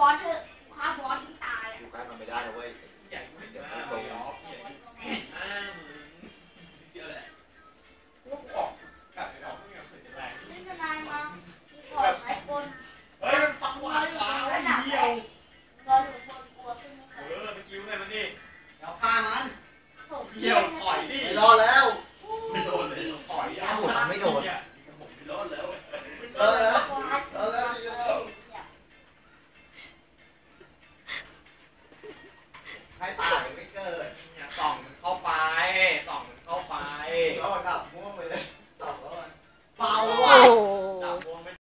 บอสเถอะคว้าบอสที่ตายอะ กูใกล้มันไม่ได้นะเว้ย